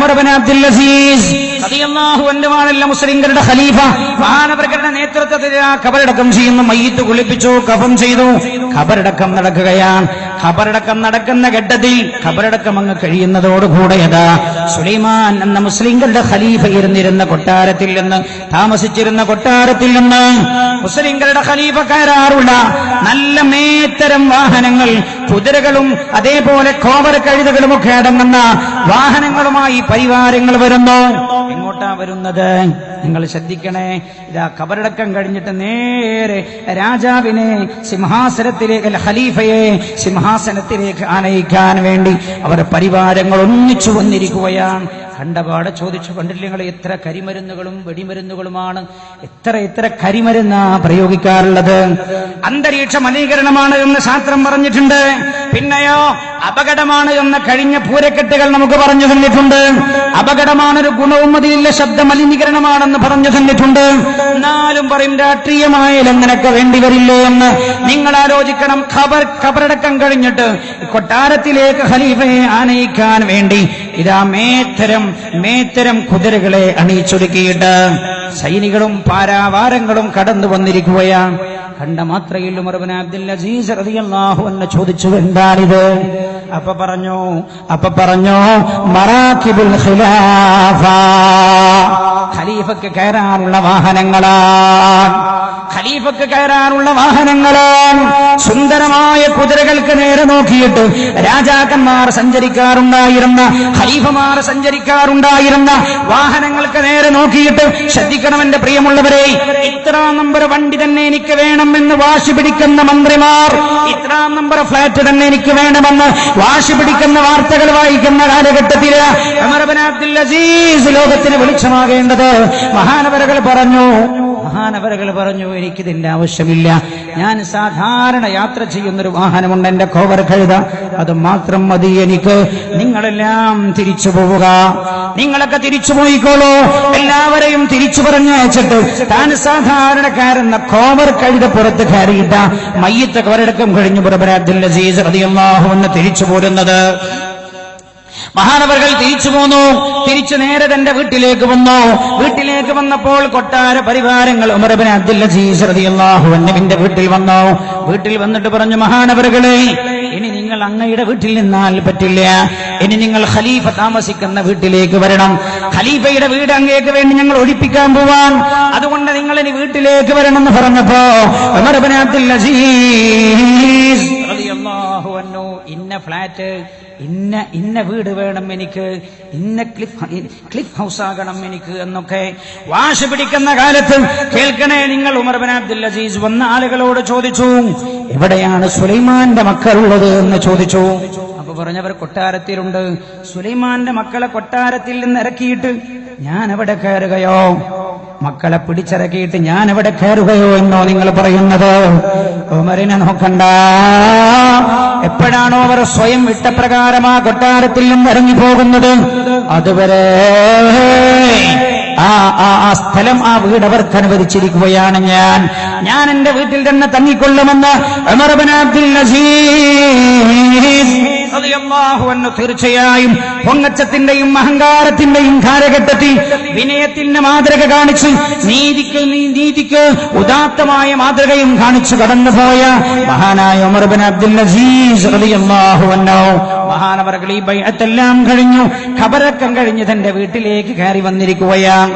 Umar bin Abdul Azeez റളിയല്ലാഹു മുസ്ലിങ്ങളുടെ മുസ്ലിംകളുടെ ഖലീഫ. മഹാനവരുടെ നേതൃത്വത്തിൽ ആ ഖബറടക്കം ചെയ്യുന്നു. മയ്യത്ത് കുളിപ്പിച്ചു കഫം ചെയ്തു. ഖബറടക്കം നടക്കുകയാണ്. ഖബറടക്കം നടക്കുന്ന ഘട്ടത്തിൽ ഖബറടക്കം അങ്ങ് കഴിയുന്നതോടുകൂടെ അതാ സുലൈമാൻ എന്ന മുസ്ലിംകളുടെ ഖലീഫ ഇരുന്നിരുന്ന കൊട്ടാരത്തിൽ നിന്ന് താമസിച്ചിരുന്ന കൊട്ടാരത്തിൽ നിന്ന് മുസ്ലിംകളുടെ ഖലീഫ കയറാറുള്ള നല്ല മേത്തരം വാഹനങ്ങൾ കുതിരകളും അതേപോലെ കോവര കഴുതകളും ഒക്കെ അടങ്ങുന്ന വാഹനങ്ങളുമായി പരിവാരങ്ങൾ വരുന്നു. എങ്ങോട്ടാ വരുന്നത്. നിങ്ങൾ ശ്രദ്ധിക്കണേ ഇതാ കബറടക്കം കഴിഞ്ഞിട്ട് നേരെ രാജാവിനെ സിംഹാസനത്തിലേക്ക് ഖലീഫയെ സിംഹാസനത്തിലേക്ക് ആനയിക്കാൻ വേണ്ടി അവരുടെ പരിവാരങ്ങൾ ഒന്നിച്ചു വന്നിരിക്കുകയാണ്. കണ്ടപാടെ ചോദിച്ചു. കണ്ടില്ല എത്ര കരിമരുന്നുകളും വെടിമരുന്നുകളുമാണ് എത്ര എത്ര കരിമരുന്നാ പ്രയോഗിക്കാറുള്ളത്. അന്തരീക്ഷ മലിനീകരണമാണ് എന്ന് ശാസ്ത്രം പറഞ്ഞിട്ടുണ്ട്. പിന്നെയോ അപകടമാണ് എന്ന കഴിഞ്ഞ പൂരക്കെട്ടുകൾ നമുക്ക് പറഞ്ഞു തന്നിട്ടുണ്ട്. അപകടമാണൊരു ഗുണവും അതിലില്ല ശബ്ദ മലിനീകരണമാണെന്ന് പറഞ്ഞു തന്നിട്ടുണ്ട്. എന്നാലും പറയും രാഷ്ട്രീയമായാലും അങ്ങനൊക്കെ വേണ്ടി വരില്ലേ എന്ന്. നിങ്ങൾ ആലോചിക്കണം ഖബർ ഖബറടക്കം കഴിഞ്ഞിട്ട് കൊട്ടാരത്തിലേക്ക് ഖലീഫയെ ആനയിക്കാൻ വേണ്ടി ഇതാ മേത്തരം മേത്തരം കുതിരകളെ അണിയിച്ചൊരുക്കിയിട്ട് സൈനികളും പാരാവാരങ്ങളും കടന്നു വന്നിരിക്കുകയാണ് കണ്ട മാത്രയിൽ ഉമർബിൻ അബ്ദുൽ അസീസ് റളിയല്ലാഹു അൻഹു ചോദിച്ചു എന്താണിത്? അപ്പ പറഞ്ഞു അപ്പ പറഞ്ഞു മറാഖിബുൽ ഖിലാഫ. ഖലീഫക്ക് കയറാനുള്ള വാഹനങ്ങളാണ് ഖലീഫക്ക് കയറാനുള്ള വാഹനങ്ങളാണ് സുന്ദരമായ കുതിരകൾക്ക് നേരെ നോക്കിയിട്ട് രാജാക്കന്മാർ സഞ്ചരിക്കാറുണ്ടായിരുന്ന ഖലീഫമാർ സഞ്ചരിക്കാറുണ്ടായിരുന്ന വാഹനങ്ങൾക്ക് നേരെ നോക്കിയിട്ട് ശ്രദ്ധിക്കണം എന്റെ പ്രിയമുള്ളവരെ ഇത്രാം നമ്പർ വണ്ടി തന്നെ എനിക്ക് വേണമെന്ന് വാശി പിടിക്കുന്ന മന്ത്രിമാർ ഇത്രാം നമ്പർ ഫ്ലാറ്റ് തന്നെ എനിക്ക് വേണമെന്ന് വാശി പിടിക്കുന്ന വാർത്തകൾ വായിക്കുന്ന കാലഘട്ടത്തിൽ ഉമർ ബിൻ അബ്ദുൽ അസീസ് ലോകത്തിന് വെളിച്ചമാകേണ്ടത് മഹാനവരകൾ പറഞ്ഞു. മഹാനവരകൾ പറഞ്ഞു എനിക്കിതിന്റെ ആവശ്യമില്ല. ഞാൻ സാധാരണ യാത്ര ചെയ്യുന്നൊരു വാഹനമുണ്ട് എന്റെ കോവർ കഴുത അത് മാത്രം മതി എനിക്ക്. നിങ്ങളെല്ലാം തിരിച്ചു പോവുക. നിങ്ങളൊക്കെ തിരിച്ചു പോയിക്കോളൂ. എല്ലാവരെയും തിരിച്ചു പറഞ്ഞയച്ചിട്ട് താൻ സാധാരണക്കാരെന്ന കോവർ കഴുത പുറത്ത് കയറിയിട്ട മയ്യത്ത് കവരടക്കം കഴിഞ്ഞു പുറപര അബ്ദുൽ അസീസ് റളിയല്ലാഹു അൻഹു തിരിച്ചു പോരുന്നത്. മഹാനവർകൾ തിരിച്ചു പോന്നു. തിരിച്ചു നേരെ തന്റെ വീട്ടിലേക്ക് വന്നു. വീട്ടിലേക്ക് വന്നപ്പോൾ കൊട്ടാര പരിവാരങ്ങൾ ഉമർബിൻ അബ്ദുൽ അസീസ് റതിയല്ലാഹുവിന്റെ വീട്ടിൽ വന്നു. വീട്ടിൽ വന്നിട്ട് പറഞ്ഞു മഹാനവറുകളെ ഇനി നിങ്ങൾ അങ്ങയുടെ വീട്ടിൽ നിന്നാൽ പറ്റില്ല. ഇനി നിങ്ങൾ ഖലീഫ താമസിക്കുന്ന വീട്ടിലേക്ക് വരണം. ഖലീഫയുടെ വീട് അങ്ങേക്ക് വേണ്ടി ഞങ്ങൾ ഒഴിപ്പിക്കാൻ പോവാൻ. അതുകൊണ്ട് നിങ്ങൾ ഇനി വീട്ടിലേക്ക് വരണം എന്ന് പറഞ്ഞപ്പോ ഉമർബിൻ അബ്ദുൽ അസീസ് ഇന്ന ഫ്ലാറ്റ് ഇന്ന ഇന്ന വീട് വേണം എനിക്ക് ഇന്ന ക്ലിഫ് ക്ലിഫ് ഹൗസ് ആകണം എനിക്ക് എന്നൊക്കെ വാശി പിടിക്കുന്ന കാലത്ത് കേൾക്കണേ നിങ്ങൾ. ഉമർ ബിൻ അബ്ദുൽ അസീസ് വന്ന ആളുകളോട് ചോദിച്ചു എവിടെയാണ് സുലൈമാന്റെ മക്കളുള്ളത് എന്ന് ചോദിച്ചു. അപ്പൊ പറഞ്ഞവർ കൊട്ടാരത്തിലുണ്ട്. സുലൈമാന്റെ മക്കളെ കൊട്ടാരത്തിൽ നിന്ന് ഇറക്കിയിട്ട് ഞാൻ അവിടെ കയറുകയോ? മക്കളെ പിടിച്ചിറക്കിയിട്ട് ഞാൻ എവിടെ കയറുകയോ എന്നോ നിങ്ങൾ പറയുന്നത്? ഉമറിനെ നോക്കണ്ട. എപ്പോഴാണോ അവർ സ്വയം വിട്ടപ്രകാരമാ ആ കൊട്ടാരത്തിൽ നിന്ന് ഇറങ്ങി പോകുന്നത് അതുവരെ. ആ ആ സ്ഥലം ആ വീട് അവർക്ക് അനുവദിച്ചിരിക്കുകയാണ് ഞാൻ. ഞാൻ എന്റെ വീട്ടിൽ തന്നെ തങ്ങിക്കൊള്ളുമെന്ന് അബ്ദുൽ അൻഹു തീർച്ചയായും പൊങ്ങച്ചത്തിന്റെയും അഹങ്കാരത്തിന്റെയും കാലഘട്ടത്തിൽ വിനയത്തിന്റെ മാതൃക കാണിച്ച് നീതിക്ക് നീതിക്ക് ഉദാത്തമായ മാതൃകയും കാണിച്ചു കടന്നുപോയ മഹാനായ ഉമർ ബിൻ അബ്ദുൽ അസീസ് റളിയല്ലാഹു അൻഹു. മഹാനവറുകൾ ഈ ബൈഅത്തെല്ലാം കഴിഞ്ഞു ഖബറക്കം കഴിഞ്ഞ് തന്റെ വീട്ടിലേക്ക് കയറി വന്നിരിക്കുകയാണ്.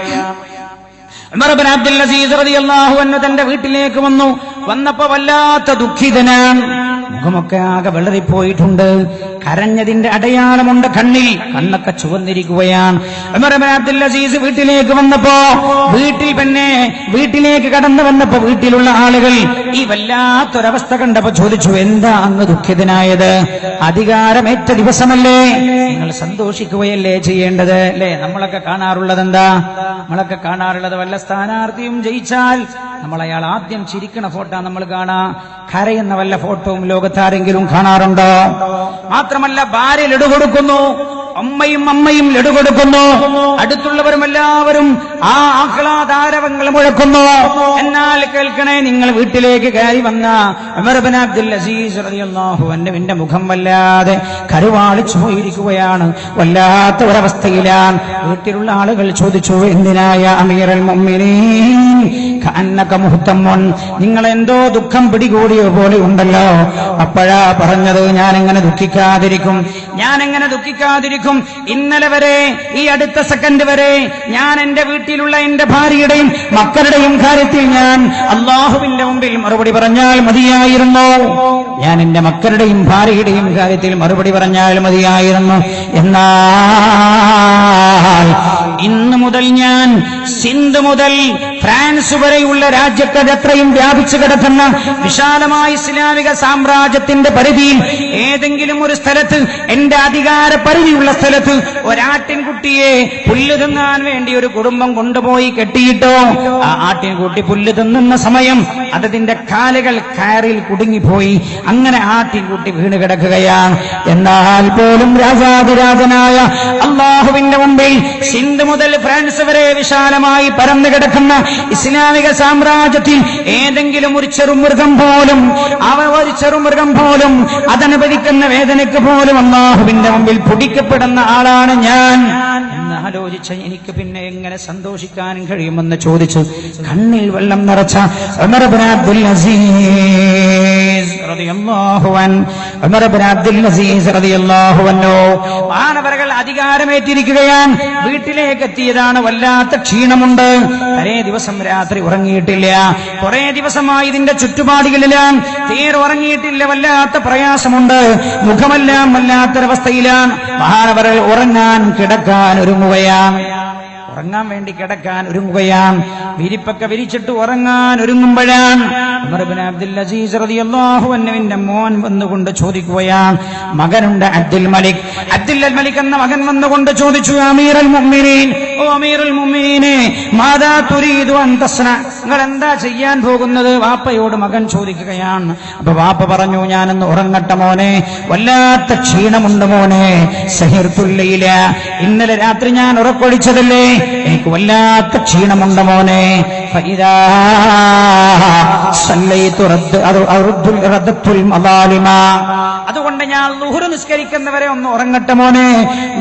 ഉമർ ബിൻ അബ്ദുൽ അസീസ് റളിയല്ലാഹു അൻഹു തന്റെ വീട്ടിലേക്ക് വന്നു. വന്നപ്പോ വല്ലാത്ത ദുഃഖിതനാണ്. മുഖമൊക്കെ ആകെ വിളറിപ്പോയിട്ടുണ്ട് കരഞ്ഞതിന്റെ അടയാളമുണ്ട് കണ്ണിൽ. കണ്ണൊക്കെ ചുവന്നിരിക്കുകയാണ്. അബ്ദുൽ അസീസ് വീട്ടിലേക്ക് വന്നപ്പോ വീട്ടിൽ പിന്നെ വീട്ടിലേക്ക് കടന്നു വന്നപ്പോ വീട്ടിലുള്ള ആളുകൾ ഈ വല്ലാത്തൊരവസ്ഥ കണ്ടപ്പോ ചോദിച്ചു എന്താ അങ്ങ് ദുഃഖിതനായത്? അധികാരമേറ്റ ദിവസമല്ലേ? നിങ്ങൾ സന്തോഷിക്കുകയല്ലേ ചെയ്യേണ്ടത്? അല്ലേ? നമ്മളൊക്കെ കാണാറുള്ളത് എന്താ നമ്മളൊക്കെ കാണാറുള്ളത് വല്ല സ്ഥാനാർത്ഥിയും ജയിച്ചാൽ നമ്മൾ അയാൾ ആദ്യം ചിരിക്കണ ഫോട്ടോ നമ്മൾ കാണാ. കരയുന്ന വല്ല ഫോട്ടോയും ലോകത്താരെങ്കിലും കാണാറുണ്ടോ? മാത്രമല്ല ഭാര്യ ലഡു കൊടുക്കുന്നു. അമ്മയും അമ്മയും ലഡു കൊടുക്കുന്നു അടുത്തുള്ളവരും എല്ലാവരും ആ ആഹ്ലാദാരവങ്ങൾ മുഴക്കുന്നു എന്നാൽ കേൾക്കണേ നിങ്ങൾ വീട്ടിലേക്ക് കയറി വന്ന ഉമർബിൻ അബ്ദുൽ അസീസ് റളിയല്ലാഹു അൻഹുവിന്റെ മുഖം വല്ലാതെ കരുവാളിച്ചു പോയിരിക്കുകയാണ്. വല്ലാത്ത ഒരവസ്ഥയിലാണ്. വീട്ടിലുള്ള ആളുകൾ ചോദിച്ചു എന്തിനായ അമീറൽ മുഹ്തമ്മൻ നിങ്ങൾ എന്തോ ദുഃഖം പിടികൂടിയ പോലെ ഉണ്ടല്ലോ. അപ്പോഴാ പറഞ്ഞത് ഞാൻ എങ്ങനെ ദുഃഖിക്കാതിരിക്കും. ഞാൻ എങ്ങനെ ദുഃഖിക്കാതിരിക്കും. ഇന്നലെ വരെ ഈ അടുത്ത സെക്കൻഡ് വരെ ഞാൻ എന്റെ വീട്ടിലുള്ള എന്റെ ഭാര്യയുടെയും മക്കളുടെയും കാര്യത്തിൽ ഞാൻ അള്ളാഹുവിന്റെ മുമ്പിൽ മറുപടി പറഞ്ഞാൽ മതിയായിരുന്നു. ഞാൻ എന്റെ മക്കളുടെയും ഭാര്യയുടെയും കാര്യത്തിൽ മറുപടി പറഞ്ഞാൽ മതിയായിരുന്നു. എന്നാൽ ഇന്ന് മുതൽ ഞാൻ സിന്ധു മുതൽ ഫ്രാൻസ് വരെയുള്ള രാജ്യക്കത് എത്രയും വ്യാപിച്ചു കിടക്കുന്ന വിശാലമായ ഇസ്ലാമിക സാമ്രാജ്യത്തിന്റെ പരിധിയിൽ ഏതെങ്കിലും ഒരു സ്ഥലത്ത് എന്റെ അധികാര പരിധിയുള്ള സ്ഥലത്ത് ഒരാട്ടിൻകുട്ടിയെ പുല്ല് തിന്നാൻ വേണ്ടി ഒരു കുടുംബം കൊണ്ടുപോയി കെട്ടിയിട്ടോ? ആ ആട്ടിൻകുട്ടി പുല്ല് തിന്നുന്ന സമയം അതതിന്റെ കാലുകൾ കയറിൽ കുടുങ്ങിപ്പോയി. അങ്ങനെ ആട്ടിൻകുട്ടി വീണ് കിടക്കുകയാണ്. എന്നാൽ പോലും രാജാതിരാജനായ അള്ളാഹുവിന്റെ മുമ്പിൽ സിന്ധു മുതൽ ഫ്രാൻസ് വരെ വിശാലമായി പരന്നു കിടക്കുന്ന ഇസ്ലാമിക സാമ്രാജ്യത്തിൽ ഏതെങ്കിലും ഒരു ചെറുമൃഗം പോലും അവ ഒരു ചെറുമൃഗം പോലും അതനുഭവിക്കുന്ന വേദനയ്ക്ക് പോലും അള്ളാഹുവിന്റെ മുമ്പിൽ പൊടിക്കപ്പെടുന്ന ആളാണ് ഞാൻ. ആലോചിച്ച എനിക്ക് പിന്നെ എങ്ങനെ സന്തോഷിക്കാൻ കഴിയുമെന്ന് ചോദിച്ചു കണ്ണിൽ വെള്ളം നിറച്ച അബ്ദുൽ അസീസ് മാനവരകൾ അധികാരമേറ്റിരിക്കുകയാണ്. വീട്ടിലേക്ക് എത്തിയതാണ് വല്ലാത്ത ക്ഷീണമുണ്ട്. ഒരേ ദിവസം രാത്രി ഉറങ്ങിയിട്ടില്ല. കുറെ ദിവസമായി ഇതിന്റെ ചുറ്റുപാടുകളിലാണ്. തീരെ ഉറങ്ങിയിട്ടില്ല വല്ലാത്ത പ്രയാസമുണ്ട്. മുഖമെല്ലാം വല്ലാത്തൊരവസ്ഥയിലാണ്. മഹാനവരൽ ഉറങ്ങാൻ കിടക്കാൻ ഒരുങ്ങുകയാണ്. ഉറങ്ങാൻ വേണ്ടി കിടക്കാൻ ഒരുങ്ങുകയാണ് വിരിപ്പൊക്കെ വിരിച്ചിട്ട് ഉറങ്ങാൻ ഒരുങ്ങുമ്പോഴാണ് അബ്ദുൽ അസീസ് റളിയല്ലാഹു അൻഹുവിന്റെ മോൻ വന്നുകൊണ്ട് ചോദിക്കുകയാണ് മകനുണ്ട് അബ്ദുൽ മലിക്. അബ്ദുൽ മലിക് എന്ന മകൻ വന്നുകൊണ്ട് ചോദിച്ചു അമീറൽ മുഅ്മിനീൻ ഓ അമീറുൽ മുഅ്മിനീനെ മാതാ തുരീദു അൻ നിങ്ങൾ എന്താ ചെയ്യാൻ പോകുന്നത്? വാപ്പയോട് മകൻ ചോദിക്കുകയാണ്. അപ്പൊ വാപ്പ പറഞ്ഞു ഞാനൊന്ന് ഉറങ്ങട്ടെ മോനെ വല്ലാത്ത ക്ഷീണമുണ്ട് മോനെ സഹിർത്തുല്ലയില ഇന്നലെ രാത്രി ഞാൻ ഉറക്കൊഴിച്ചതല്ലേ എനിക്ക് വല്ലാത്ത ക്ഷീണമുണ്ട് മോനെ. അതുകൊണ്ട് ഞാൻ ലുഹുറു നിസ്കരിക്കുന്നവരെ ഒന്ന് ഉറങ്ങട്ടെ മോനെ.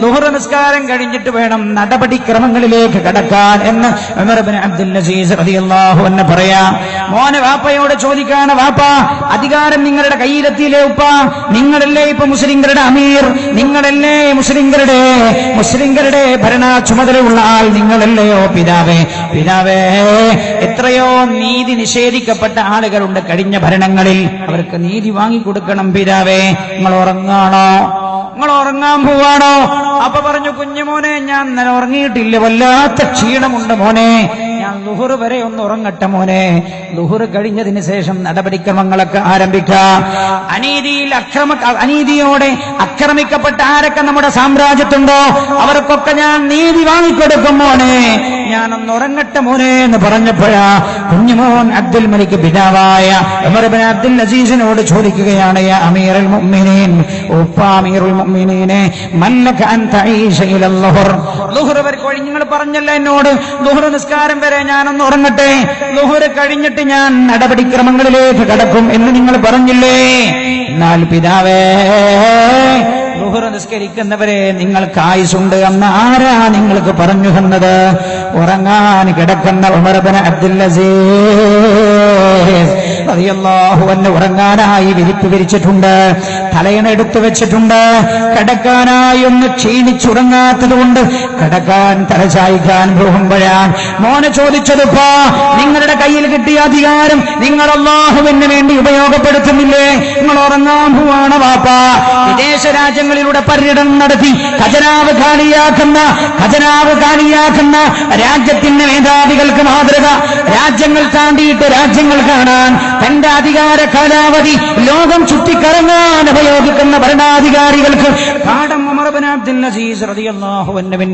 ലുഹുറു നിസ്കാരം കഴിഞ്ഞിട്ട് വേണം നടപടിക്രമങ്ങളിലേക്ക് കടക്കാൻ എന്ന് അബ്ദുൽ പറയാ. മോനെ വാപ്പയോട് ചോദിക്കാണ് വാപ്പ അധികാരം നിങ്ങളുടെ കയ്യിലെത്തിയില്ലേ ഉപ്പ? നിങ്ങളല്ലേ ഇപ്പൊ മുസ്ലിംകളുടെ അമീർ? നിങ്ങളല്ലേ മുസ്ലിംകളുടെ മുസ്ലിംകളുടെ ഭരണ ചുമതലയുള്ള ആൾ നിങ്ങളല്ലയോ പിതാവേ? പിതാവേ എത്രയോ നീതി നിഷേധിക്കപ്പെട്ട ആളുകളുണ്ട് കഴിഞ്ഞ ഭരണങ്ങളിൽ. അവർക്ക് നീതി വാങ്ങിക്കൊടുക്കണം പിതാവേ. നിങ്ങൾ ഉറങ്ങാണോ? നിങ്ങൾ ഉറങ്ങാൻ പോവാണോ? അപ്പൊ പറഞ്ഞു കുഞ്ഞുമോനെ ഞാൻ ഇന്നലെ ഉറങ്ങിയിട്ടില്ല. വല്ലാത്ത ക്ഷീണമുണ്ട് മോനെ. ഞാൻ ലുഹുർ വരെ ഒന്ന് ഉറങ്ങട്ടെ മോനെ. ലുഹുർ കഴിഞ്ഞതിന് ശേഷം നടപടിക്രമങ്ങളൊക്കെ ആരംഭിക്കാം. അനീതിയിൽ അക്രമ അനീതിയോടെ ആക്രമിക്കപ്പെട്ട ആരൊക്കെ നമ്മുടെ സാമ്രാജ്യത്തുണ്ടോ? അവർക്കൊക്കെ ഞാൻ നീതി വാങ്ങിക്കൊടുക്കും മോനെ. ഒന്ന് ഉറങ്ങട്ടെ മോനെ എന്ന് പറഞ്ഞപ്പോഴാ കുഞ്ഞുമോൻ അബ്ദുൽ മലിക്ക് പിതാവായ അബ്ദുൽ അസീസിനോട് ചോദിക്കുകയാണ് അമീർ അൽ മുഅ്മിനീൻ ഉപ്പ അമീറുൽ മുഅ്മിനീനെ മല്ലക അൻ തഈശ ഇല ളുഹർ ളുഹർ വരെ നിങ്ങൾ പറഞ്ഞല്ലോ എന്നോട്. ളുഹർ നിസ്കാരം വരെ ഞാനൊന്ന് ഉറങ്ങട്ടെ. ലുഹുര കഴിഞ്ഞിട്ട് ഞാൻ നടപടിക്രമങ്ങളിലേക്ക് കടക്കും എന്ന് നിങ്ങൾ പറഞ്ഞില്ലേ? എന്നാൽ പിതാവേ ലുഹുറ നിസ്കരിക്കുന്നവരെ നിങ്ങൾക്ക് ആയുസുണ്ട് എന്ന് ആരാ നിങ്ങൾക്ക് പറഞ്ഞു തന്നത്? ഉറങ്ങാൻ കിടക്കുന്ന ഉമർബന റളിയല്ലാഹു അൻഹു ഉറങ്ങാനായി വിരിപ്പ് വിരിച്ചിട്ടുണ്ട് തലയണ എടുത്തു വെച്ചിട്ടുണ്ട്. കിടക്കാനായി ഒന്ന് ക്ഷീണിച്ചുറങ്ങാത്തത് കൊണ്ട് കിടക്കാൻ തലചായിക്കാൻ പോകുമ്പോഴാണ് മോനെ ചോദിച്ചതുപ്പാ നിങ്ങളുടെ കയ്യിൽ കിട്ടിയ അധികാരം നിങ്ങൾ വേണ്ടി ഉപയോഗപ്പെടുത്തുന്നില്ലേ? നിങ്ങൾ ഉറങ്ങാൻ പോവാണ് വാപ്പ. വിദേശ രാജ്യങ്ങളിലൂടെ പര്യടനം നടത്തി ഖജനാവ് കാലിയാക്കുന്ന ഖജനാവ് കാലിയാക്കുന്ന രാജ്യത്തിന്റെ മേധാവികൾക്ക് മാതൃക രാജ്യങ്ങൾ താണ്ടിയിട്ട് രാജ്യങ്ങൾ കാണാൻ തന്റെ അധികാര കാലാവധി ലോകം ചുറ്റിക്കറങ്ങാൻ ഉപയോഗിക്കുന്ന ഭരണാധികാരികൾക്ക് പാഠം Umar Umar bin Abdul Aziz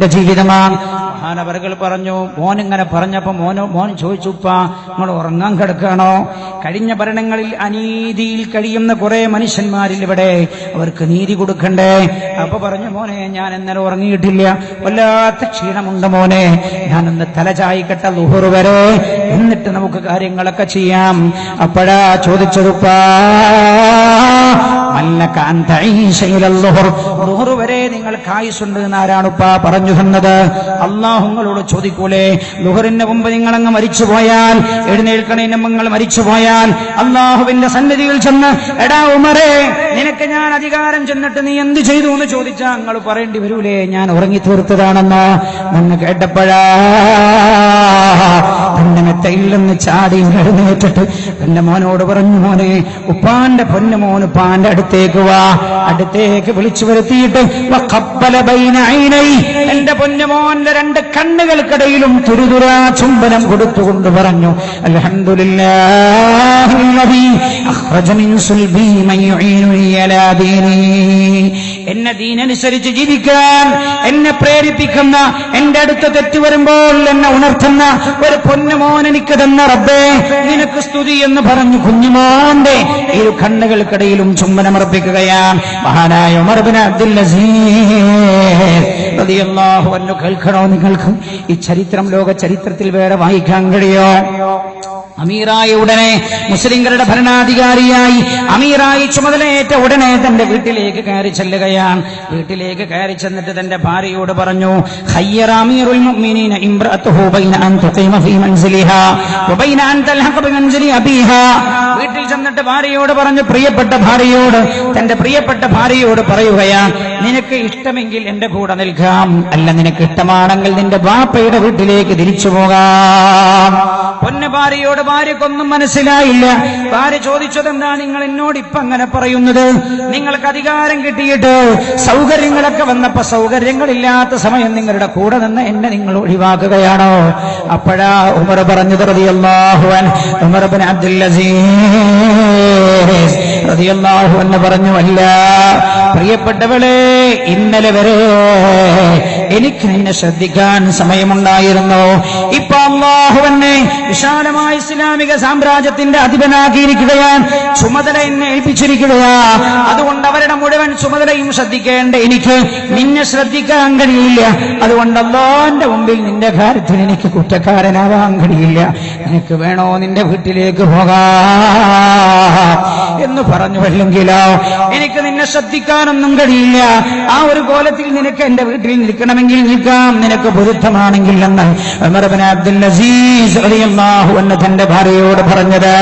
ജീവിതമാണ്. മഹാനവറുകൾ പറഞ്ഞു മോൻ ഇങ്ങനെ പറഞ്ഞപ്പോ മോനോ മോൻ ചോദിച്ചുപ്പ നിങ്ങൾ ഉറങ്ങാൻ കിടക്കുകയാണോ കഴിഞ്ഞ ഭരണങ്ങളിൽ അനീതിയിൽ കഴിയുന്ന കുറെ മനുഷ്യന്മാരിൽ ഇവിടെ അവർക്ക് നീതി കൊടുക്കണ്ടേ? അപ്പൊ പറഞ്ഞു മോനെ ഞാൻ ഇന്നലെ ഉറങ്ങിയിട്ടില്ല. വല്ലാത്ത ക്ഷീണമുണ്ട് മോനെ. ഞാൻ ഇന്ന് തല ചായിക്കട്ട ലുഹുർ വരെ. എന്നിട്ട് നമുക്ക് കാര്യങ്ങളൊക്കെ ചെയ്യാം. അപ്പോഴാ ചോദിച്ചതുപ്പാ വരെ നിങ്ങൾക്ക് ആയുസുണ്ട് എന്ന് പറഞ്ഞു തന്നത്. അള്ളാഹുങ്ങളോട് ചോദിക്കൂലേ ലുഹറിന് മുമ്പ് നിങ്ങൾ അങ്ങ് മരിച്ചു പോയാൽ എഴുന്നേൽക്കണേന് നിങ്ങൾ മരിച്ചു പോയാൽ അള്ളാഹുവിന്റെ സന്നിധിയിൽ ചെന്ന് എടാ ഉമറേ നിനക്ക് ഞാൻ അധികാരം ചെന്നിട്ട് നീ എന്ത് ചെയ്തു എന്ന് ചോദിച്ചാൽ നിങ്ങൾ പറയേണ്ടി വരൂലേ ഞാൻ ഉറങ്ങി തീർത്തതാണെന്ന്. നിന്ന് കേട്ടപ്പോഴാ തന്റെ മെത്തയിൽ ചാടി എഴുന്നേറ്റിട്ട് തന്റെ മോനോട് പറഞ്ഞു മോനെ ഉപ്പാന്റെ പൊന്നു മോൻ ഉപ്പാന്റെ അടുത്തേക്ക് വാ അടുത്തേക്ക് വിളിച്ചു വരുത്തിയിട്ട്. എന്റെ പൊന്നുമോന്റെ രണ്ട് കണ്ണുകൾക്കിടയിലും തുരുതുരാ ചുംബനം കൊടുത്തുകൊണ്ട് പറഞ്ഞു എന്നെ ദീനനുസരിച്ച് ജീവിക്കാൻ എന്നെ പ്രേരിപ്പിക്കുന്ന എന്റെ അടുത്ത് തെറ്റുവരുമ്പോൾ എന്നെ ഉണർത്തുന്ന ഒരു പൊന്നുമോൻ എനിക്ക് തന്ന റബ്ബേ നിനക്ക് സ്തുതി എന്ന് പറഞ്ഞു കുഞ്ഞുമോന്റെ ഇരു കണ്ണുകൾക്കിടയിലും ചുംബനമർപ്പിക്കുകയാണ് മഹാനായ ഉമർ ബിൻ അബ്ദുൽ നസീർ കേൾക്കണോ നിങ്ങൾക്ക്? ഈ ചരിത്രം ലോക ചരിത്രത്തിൽ വേറെ വായിക്കാൻ കഴിയോ? അമീറായ ഉടനെ മുസ്ലിങ്ങളുടെ ഭരണാധികാരിയായി അമീറായി ചുമതലയേറ്റ ഉടനെ തന്റെ വീട്ടിലേക്ക് കയറി ചെല്ലുകയാണ്. വീട്ടിലേക്ക് കയറി ചെന്നിട്ട് തന്റെ ഭാര്യയോട് പറഞ്ഞു "ഖയ്യറ അമീറുൽ മുഅ്മിനീന ഇംറഅത്തുഹു ബൈന അൻ തുഖീമ ഫീ മൻസിലിഹാ വബൈന അൻ തൽഹഖ ബിമൻസിലി അബീഹാ. വീട്ടിൽ ചെന്നിട്ട് ഭാര്യയോട് പറഞ്ഞു പ്രിയപ്പെട്ട ഭാര്യയോട് തന്റെ പ്രിയപ്പെട്ട ഭാര്യയോട് പറയുകയാണ് നിനക്ക് ഇഷ്ടമെങ്കിൽ എന്റെ കൂടെ നിൽക്കാം അല്ല നിനക്ക് ഇഷ്ടമാണെങ്കിൽ നിന്റെ ബാപ്പയുടെ വീട്ടിലേക്ക് തിരിച്ചു പോകാം. പൊന്നു ഭാര്യയോട് ഭാര്യക്കൊന്നും മനസ്സിലായില്ല. ഭാര്യ ചോദിച്ചത് എന്താ നിങ്ങൾ എന്നോട് ഇപ്പൊ അങ്ങനെ പറയുന്നത്? നിങ്ങൾക്ക് അധികാരം കിട്ടിയിട്ട് സൗകര്യങ്ങളൊക്കെ വന്നപ്പോ സൗകര്യങ്ങളില്ലാത്ത സമയം നിങ്ങളുടെ കൂടെ നിന്ന് എന്നെ നിങ്ങൾ ഒഴിവാക്കുകയാണോ? അപ്പോഴാ ഉമർ പറഞ്ഞത് ഉമർ അബ്ദുൽ അസീസ് പറഞ്ഞു അല്ല പ്രിയപ്പെട്ടവളെ ഇന്നലെ വരെ എനിക്ക് നിന്നെ ശ്രദ്ധിക്കാൻ സമയമുണ്ടായിരുന്നു? ഇപ്പൊ അള്ളാഹു എന്നെ വിശാലമായ ഇസ്ലാമിക സാമ്രാജ്യത്തിന്റെ അധിപനാക്കിയിരിക്കുകയാണ്. ചുമതല എന്നെ ഏൽപ്പിച്ചിരിക്കുകയാ. അതുകൊണ്ട് അവരുടെ മുഴുവൻ ചുമതലയും ശ്രദ്ധിക്കേണ്ട എനിക്ക് നിന്നെ ശ്രദ്ധിക്കാൻ കഴിയില്ല. അതുകൊണ്ട് അള്ളാന്റെ മുമ്പിൽ നിന്റെ കാര്യത്തിൽ എനിക്ക് കുറ്റക്കാരനാവാൻ കഴിയില്ല. നിനക്ക് വേണോ നിന്റെ വീട്ടിലേക്ക് പോകാം എന്ന് പറഞ്ഞു വല്ലെങ്കിലോ എനിക്ക് നിന്നെ ശ്രദ്ധിക്കാനൊന്നും കഴിയില്ല. ആ ഒരു കോലത്തിൽ നിനക്ക് എന്റെ വീട്ടിൽ നിൽക്കണമെങ്കിൽ നിൽക്കാം. നിനക്ക് പൊരുത്തമാണെങ്കിൽ എന്ന് അബ്ദുൽ അസീസ് അൻഹു തന്റെ ഭാര്യയോട് പറഞ്ഞത്.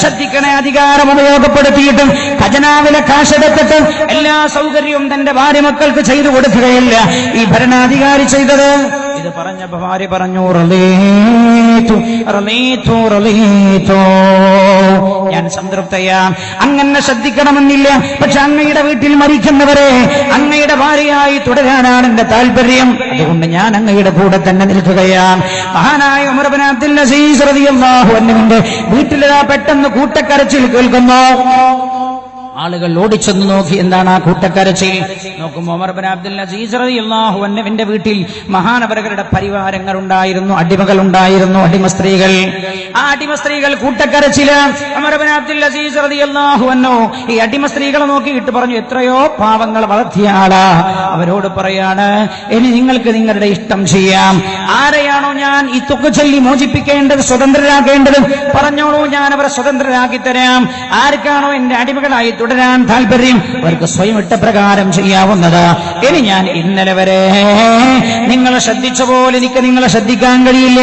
ശ്രദ്ധിക്കണേ അധികാരം ഉപയോഗപ്പെടുത്തിയിട്ടും ഖജനാവിലെ കാശെടുത്തിട്ട് എല്ലാ സൗകര്യവും തന്റെ ഭാര്യ മക്കൾക്ക് ചെയ്തു കൊടുക്കുകയില്ല. ഈ ഭരണാധികാരി ചെയ്തത് ഇത് പറഞ്ഞ ഭാര്യ പറഞ്ഞു റളീതു റളീതു ഞാൻ സംതൃപ്തയാ. അങ്ങനെ ശ്രദ്ധിക്കണമെന്നില്ല. പക്ഷെ അങ്ങയുടെ വീട്ടിൽ മരിക്കുന്നവരെ അങ്ങയുടെ ഭാര്യയായി തുടരാനാണ് എന്റെ താല്പര്യം. അതുകൊണ്ട് ഞാൻ അങ്ങയുടെ കൂടെ തന്നെ നിൽക്കുകയാ. മഹാനായ ഉമർ നസീസ് റളിയല്ലാഹു അൻഹുവിന്റെ വീട്ടിലിതാ പെട്ടെന്ന് കൂട്ടക്കരച്ചിൽ കേൾക്കുന്നു. ആളുകൾ ഓടിച്ചെന്ന് നോക്കി. എന്താണ് ആ കൂട്ടക്കരച്ചിൽ? നോക്കും ബിൻ അബ്ദുൽ അസീസ് റളിയല്ലാഹു അൻഹുവിന്റെ വീട്ടിൽ മഹാനവരകളുടെ പരിവാരങ്ങൾ ഉണ്ടായിരുന്നു അടിമകൾ ഉണ്ടായിരുന്നു അടിമ സ്ത്രീകൾ. ആ അടിമ സ്ത്രീകൾ കൂട്ടക്കരച്ചിൽ ബിൻ അബ്ദുൽ അസീസ് റളിയല്ലാഹു അൻഹു ഈ അടിമ സ്ത്രീകളെ നോക്കിയിട്ട് പറഞ്ഞു എത്രയോ പാവങ്ങൾ വളർത്തിയ ആളാ. അവരോട് പറയാണ് ഇനി നിങ്ങൾക്ക് നിങ്ങളുടെ ഇഷ്ടം ചെയ്യാം. ആരെയാണോ ഞാൻ ഈ തുക ചൊല്ലി മോചിപ്പിക്കേണ്ടത് സ്വതന്ത്രരാക്കേണ്ടത്? പറഞ്ഞോളൂ ഞാൻ അവരെ സ്വതന്ത്രരാക്കി തരാം. ആർക്കാണോ എന്റെ അടിമകളായി തുടരാൻ താല്പര്യം അവർക്ക് സ്വയം ഇട്ട പ്രകാരം ചെയ്യാവുന്നത്. ഇനി ഞാൻ ഇന്നലെ വരെ നിങ്ങളെ ശ്രദ്ധിച്ച പോലെ എനിക്ക് നിങ്ങളെ ശ്രദ്ധിക്കാൻ കഴിയില്ല.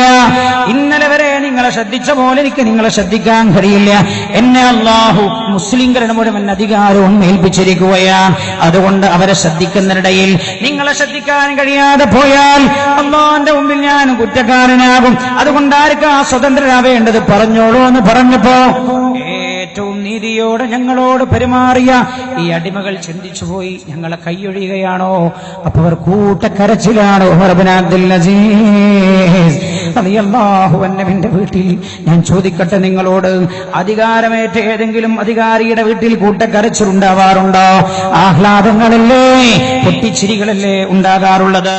ഇന്നലെ വരെ നിങ്ങളെ ശ്രദ്ധിച്ച പോലെ എനിക്ക് നിങ്ങളെ ശ്രദ്ധിക്കാൻ കഴിയില്ല. എന്നെ അള്ളാഹു മുസ്ലിംകളുടെ മുഴുവൻ അധികാരവും ഏൽപ്പിച്ചിരിക്കുകയാണ് അതുകൊണ്ട് അവരെ ശ്രദ്ധിക്കുന്നതിനിടയിൽ നിങ്ങളെ ശ്രദ്ധിക്കാൻ കഴിയാതെ പോയാൽ അള്ളാന്റെ മുമ്പിൽ ഞാൻ കുറ്റക്കാരനാകും. അതുകൊണ്ട് ആർക്കാ സ്വതന്ത്രനാവേണ്ടത് പറഞ്ഞോളൂ എന്ന് പറഞ്ഞപ്പോ ഏറ്റവും നീതിയോടെ ഞങ്ങളോട് പെരുമാറിയ ഈ അടിമകൾ ചിന്തിച്ചുപോയി ഞങ്ങളെ കൈയൊഴിയുകയാണോ? അപ്പൊ അവർ കൂട്ടക്കരച്ചിലാണ്. വീട്ടിൽ. ഞാൻ ചോദിക്കട്ടെ നിങ്ങളോട് അധികാരമേറ്റ ഏതെങ്കിലും അധികാരിയുടെ വീട്ടിൽ കൂട്ടക്കരച്ചിലുണ്ടാവാറുണ്ടോ? ആഹ്ലാദങ്ങളല്ലേ പൊട്ടിച്ചിരികളല്ലേ ഉണ്ടാകാറുള്ളത്?